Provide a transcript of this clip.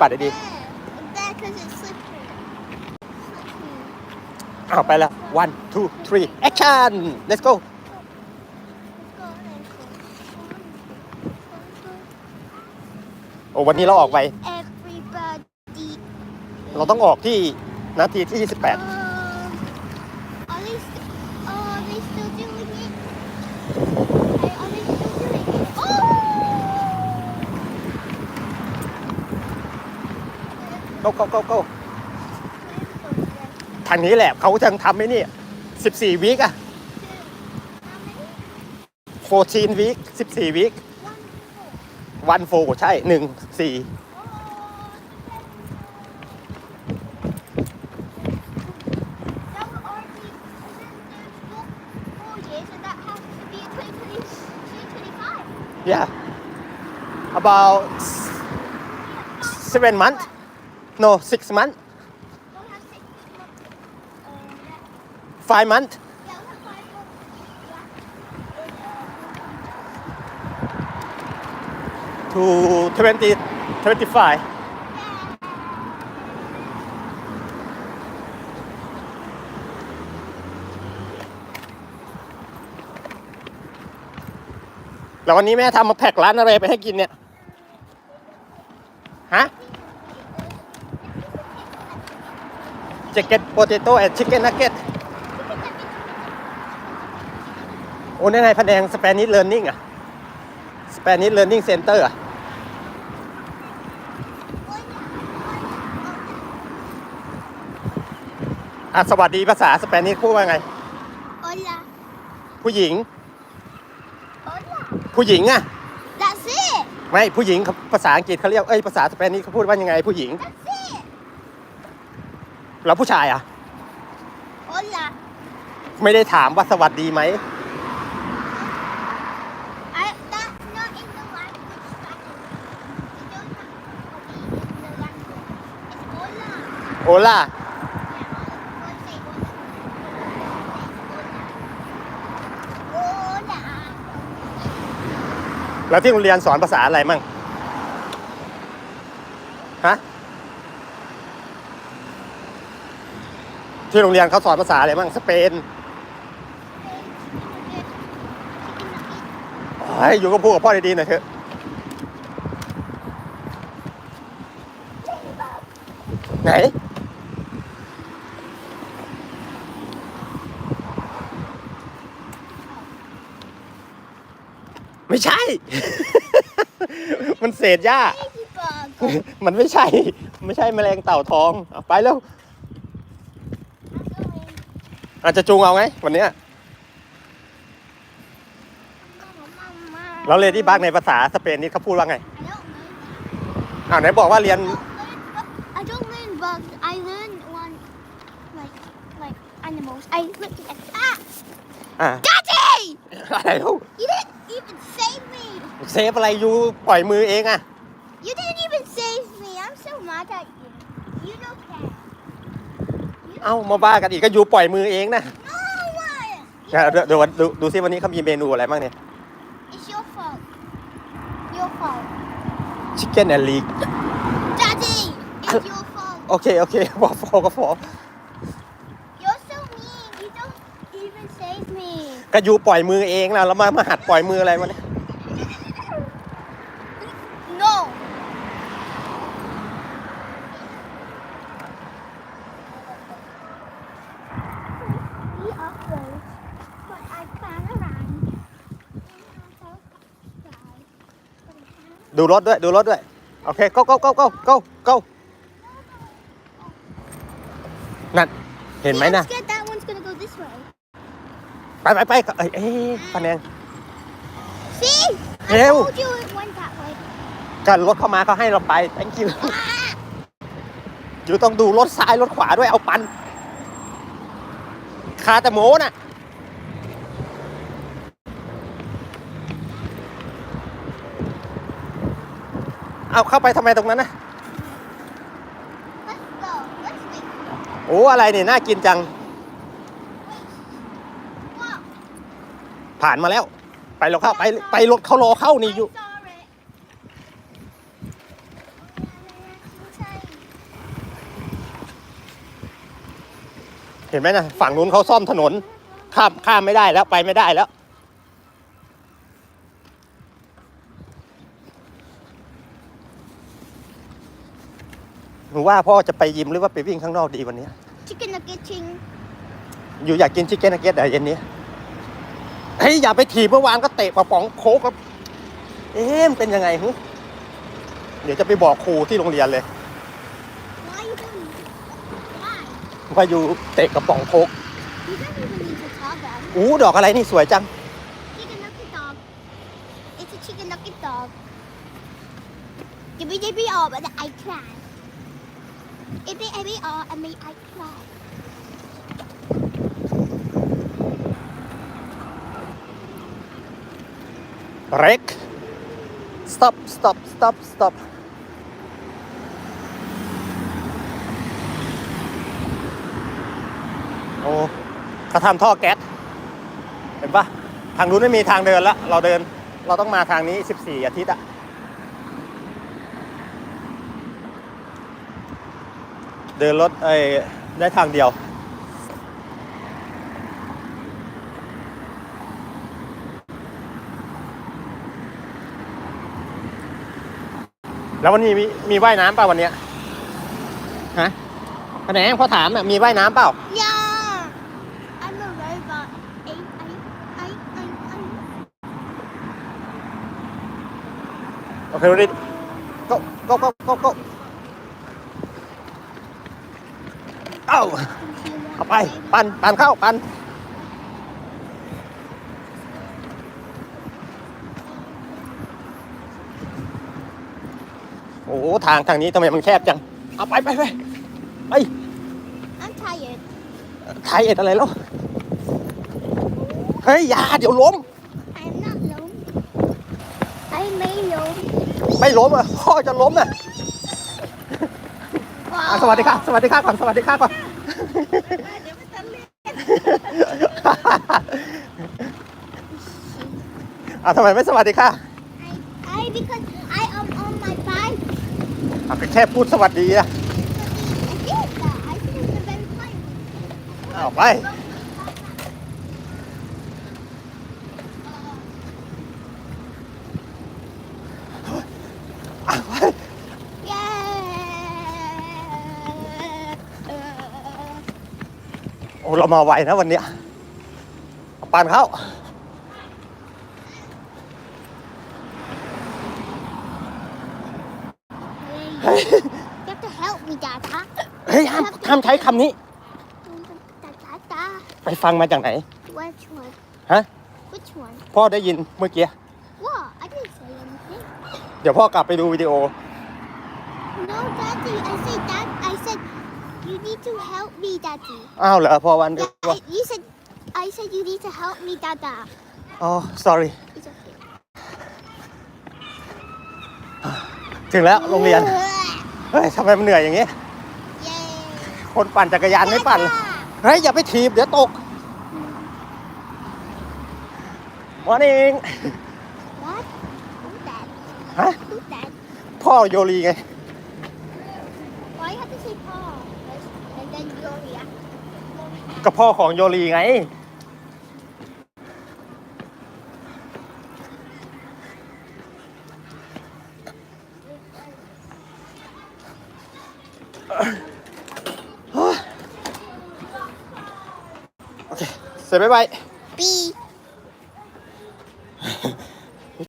ปัดดีๆเอาไปแล้ว one two three action let's go โอ้วันนี้เราออกไป เราต้องออกที่นาทีที่ 28 เข้าเข้าทางนี้แหละเขาจังทำไอ้นี่สิบสี่วิกอะโฟชีนวิกสิบสี่วิกวันโฟใช่หนึ่งสี่ yeah about seven months no six month five month to 20 25 แล้ววันนี้แม่ทำมาแพ็กร้านอะไรไปให้กินเนี่ย ฮะ Chicken potato and chicken nugget โอ้ในในแผนง Spanish Learning อะ Spanish Learning Center อะอะ สวัสดีภาษาสเปนิชพูดว่าไง Hola. ผู้หญิง Hola. ผู้หญิงอะ That's it. ไม่ ผู้หญิงเขาภาษาอังกฤษเขาเรียก เอ้ย ภาษาสเปนิชเขาพูดว่ายังไงผู้หญิง That's it. แล้วผู้ชายอะ Hola. ไม่ได้ถามว่าสวัสดีไหม I, that's not in the language strategy. You don't have to be in the language. It's hola. โอล่า Yeah, I'll say hola. Hola. แล้วที่โรงเรียนสอนภาษาอะไรมั่ง ฮะ ที่โรงเรียนเขาสอนภาษาอะไรมั่งสเปนเฮ้ยอยู่ก็พูดกับพ่อดีๆหน่อยเถอะไหนไม่ใช่ มันเศษหญ้า Ladybug. มันไม่ใช่ ไม่ใช่แมลงเต่าทองเอาไปแล้ว I'm going. อาจจะจูงเอาไงวันเนี้ย Mama. แล้วเลดี้บักในภาษาสเปนนี่เขาพูดว่าไง I don't learn that. อ้าวไหนบอกว่าเรียน I don't learn bugs. I learn one like like animals. I look at that. อ่า Daddy! อะไรลูก You didn't even save me. เซฟอะไรอยู่ปล่อยมือเองอะ You didn't even save me. I'm so mad at you. You don't care. เอ้ามาบ้ากันอีกก็อยู่ปล่อยมือเองนะ No one. เดี๋ยวเดี๋ยวเดี๋ยวดูดูซิวันนี้เขามีเมนูอะไรบ้างเนี่ย It's your fault. Your fault. ชิคเก้นแอนลีก Daddy! It's your fault. โอเคโอเคบอกฟอก็ฟอ You're so mean. You don't even save me. ก็อยู่ปล่อยมือเองนะแล้วมามาหัดปล่อยมืออะไรมาเนี่ย ดูรถด้วย ดูรถด้วย โอเค go go go go go go นั่น เห็นไหมนะ I'm scared that one's gonna go this way. ไปไปไปเอ้ยเอ้ยคะแนน See? I Ew. told you it went that way. ก็รถเข้ามาเขาให้เราไป thank you อยู่ต้องดูรถซ้ายรถขวาด้วยเอาปัน คาแต่โมน่ะ เอาเข้าไปทำไมตรงนั้นนะโอ้อะไรเนี่ยน่ากินจัง ผ่านมาแล้ว ไปรถเข้าไปไปรถเขารอเข้านี่อยู่ เห็นไหมนะฝั่งนู้นเขาซ่อมถนน ข้ามข้ามไม่ได้แล้วไปไม่ได้แล้ว หนูว่าพ่อจะไปยิมหรือว่าไปวิ่งข้างนอกดีวันนี้ chicken nugget ching อยู่อยากกินชิคเก้นนักเก็ตเหรอเย็นนี้เฮ้ยอย่าไปถีบเมื่อวานก็เตะกระป๋องโค้กครับเอ๊ะมันเป็นยังไงฮึเดี๋ยวจะไปบอกครูที่โรงเรียนเลย why you doing why ว่าอยู่เตะกระป๋องโค้ก you don't even need to talk about it อู้ดอกอะไรนี่สวยจัง chicken nugget dog it's a chicken nugget dog Give me give me all but I cry If it ever all I mean I cry เร็ก stop stop stop stop โอ้เขาทำท่อแก๊ส เห็นปะทางนู้นไม่มีทางเดินล้วเราเดิน เราต้องมาทางนี้ 14 อาทิตย์อะ เดินรถไอ้ได้ทางเดียว แล้ววันนี้มีมีว่ายน้ำเปล่าวันเนี้ยฮะคะแนนพอถามอะมีว่ายน้ำเปล่า Yeah I'm a robot I I I I I โอเครีบก็ก็ก็ก็ก็ เอ้าเอาไป ปันปันเข้า ปันโอ้โหทางทางนี้ทำไมมันแคบจัง เอาไปไปไปไป I'm tired ไทยเอ็ดอะไรแล้ว เฮ้ยอย่าเดี๋ยวล้ม I'm not alone I may alone ไม่ล้มอะพ่อจะล้มอะ อะสวัสดีค่ะ สวัสดีค่ะก่อนสวัสดีค่ะก่อน อะทำไมไม่สวัสดีค่ะ I I because I am on my bike อะก็แค่พูดสวัสดีอะ I did that I think it's a very fun อ้าวไปอ้าวไป yeah โอ้เรามาไวนะวันนี้ปานเข้าเฮ้ยห้ามห้ามใช้คำนี้ไปฟังมาจากไหน Which ฮะ Which พ่อได้ยินเมื่อกี้ What I didn't say เดี๋ยวพ่อกลับไปดูวิดีโอ No daddy I say daddy you need to help me Daddy อ้าวเหรอพ่อวัน Yeah, I, you said I said you need to help me Dada อ๋อ sorry It's okay ถึงแล้วโรงเรียน เฮ้ยทำไมมันเหนื่อยอย่างงี้ Yay คนปั่นจักรยานไม่ปั่นเลยเฮ้ย อย่าไปถีบ เดี๋ยวตก morning What? Who's that? ฮะ Who's that? พ่อโยลีไง Why you have to say Paul first and then Gloria? กับพ่อของโยลีไง โอเค เสร็จบ๊ายบาย